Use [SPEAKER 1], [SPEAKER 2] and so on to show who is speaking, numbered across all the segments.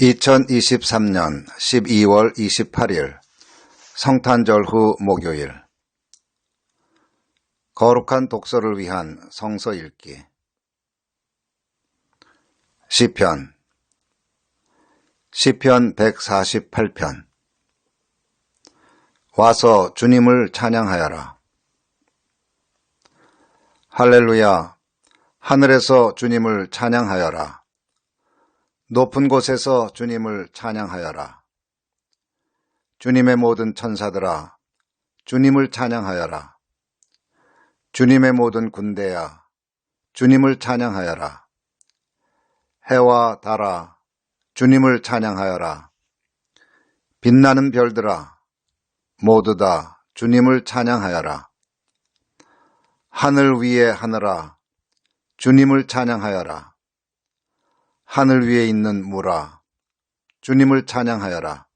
[SPEAKER 1] 2023년 12월 28일 성탄절 후 목요일. 거룩한 독서를 위한 성서 읽기. 시편. 시편 148편. 와서 주님을 찬양하여라. 할렐루야. 하늘에서 주님을 찬양하여라 높은 곳에서 주님을 찬양하여라. 주님의 모든 천사들아, 주님을 찬양하여라. 주님의 모든 군대야, 주님을 찬양하여라. 해와 달아, 주님을 찬양하여라. 빛나는 별들아, 모두 다 주님을 찬양하여라. 하늘 위에 하늘아, 주님을 찬양하여라. 하늘 위에 있는 무라 주님을 찬양하여라.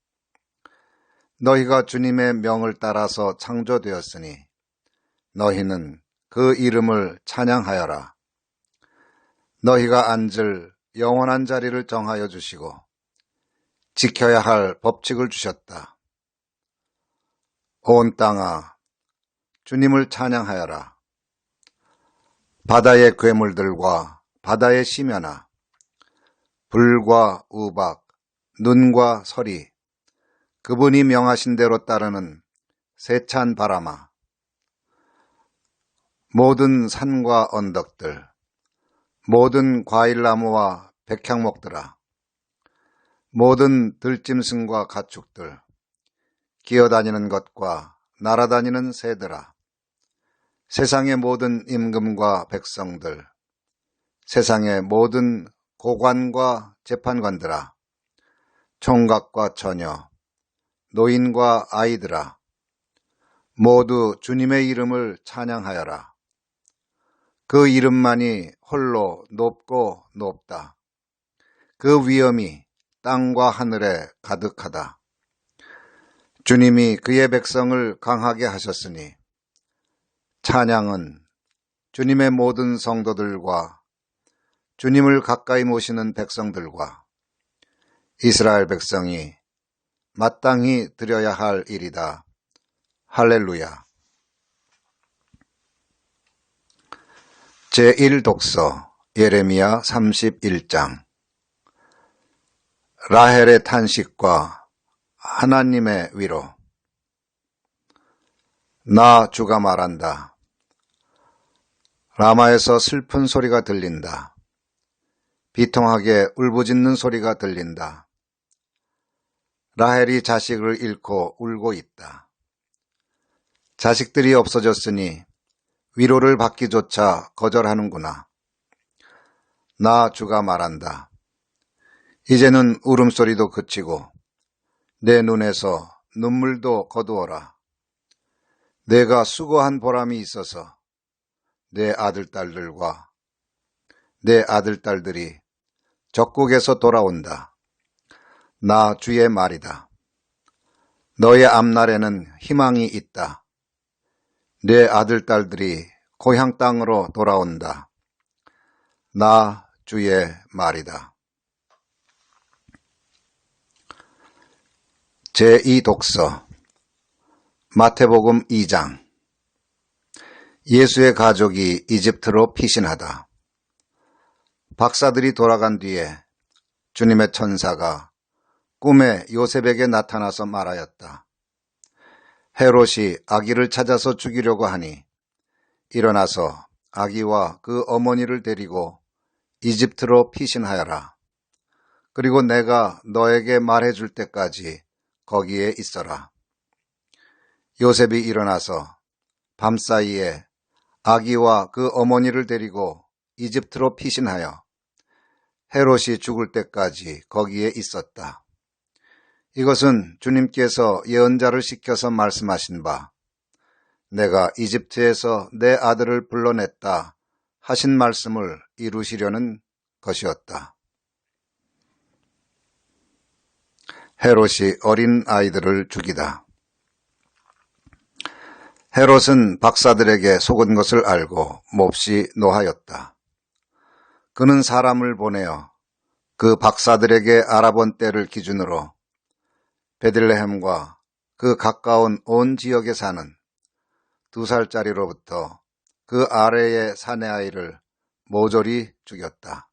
[SPEAKER 1] 너희가 주님의 명을 따라서 창조되었으니 너희는 그 이름을 찬양하여라. 너희가 앉을 영원한 자리를 정하여 주시고 지켜야 할 법칙을 주셨다. 온 땅아 주님을 찬양하여라. 바다의 괴물들과 바다의 심연아 불과 우박, 눈과 서리, 그분이 명하신 대로 따르는 세찬 바람아, 모든 산과 언덕들, 모든 과일나무와 백향목들아, 모든 들짐승과 가축들, 기어다니는 것과 날아다니는 새들아, 세상의 모든 임금과 백성들, 세상의 모든 고관과 재판관들아, 총각과 처녀, 노인과 아이들아, 모두 주님의 이름을 찬양하여라. 그 이름만이 홀로 높고 높다. 그 위엄이 땅과 하늘에 가득하다. 주님이 그의 백성을 강하게 하셨으니 찬양은 주님의 모든 성도들과 주님을 가까이 모시는 백성들과 이스라엘 백성이 마땅히 드려야 할 일이다. 할렐루야. 제1독서 예레미야 31장 라헬의 탄식과 하나님의 위로 나 주가 말한다. 라마에서 슬픈 소리가 들린다. 비통하게 울부짖는 소리가 들린다. 라헬이 자식을 잃고 울고 있다. 자식들이 없어졌으니 위로를 받기조차 거절하는구나. 나 주가 말한다. 이제는 울음소리도 그치고 내 눈에서 눈물도 거두어라. 내가 수고한 보람이 있어서 내 아들 딸들과 내 아들 딸들이 적국에서 돌아온다. 나 주의 말이다. 너의 앞날에는 희망이 있다. 내 아들, 딸들이 고향 땅으로 돌아온다. 나 주의 말이다. 제2독서 마태복음 2장 예수의 가족이 이집트로 피신하다. 박사들이 돌아간 뒤에 주님의 천사가 꿈에 요셉에게 나타나서 말하였다. 헤롯이 아기를 찾아서 죽이려고 하니 일어나서 아기와 그 어머니를 데리고 이집트로 피신하여라. 그리고 내가 너에게 말해줄 때까지 거기에 있어라. 요셉이 일어나서 밤사이에 아기와 그 어머니를 데리고 이집트로 피신하여 헤롯이 죽을 때까지 거기에 있었다. 이것은 주님께서 예언자를 시켜서 말씀하신 바, 내가 이집트에서 내 아들을 불러냈다 하신 말씀을 이루시려는 것이었다. 헤롯이 어린 아이들을 죽이다. 헤롯은 박사들에게 속은 것을 알고 몹시 노하였다. 그는 사람을 보내어 그그 박사들에게 알아본 때를 기준으로 베들레헴과 그 가까운 온 지역에 사는 두 살짜리로부터 그 아래의 사내 아이를 모조리 죽였다.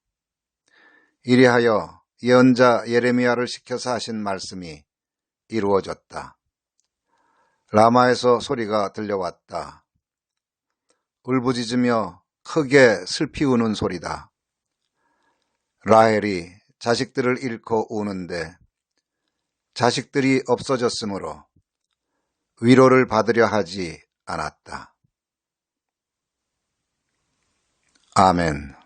[SPEAKER 1] 이리하여 예언자 예레미야를 시켜서 하신 말씀이 이루어졌다. 라마에서 소리가 들려왔다. 울부짖으며 크게 슬피 우는 소리다. 라헬이 자식들을 잃고 우는데 자식들이 없어졌으므로 위로를 받으려 하지 않았다. 아멘.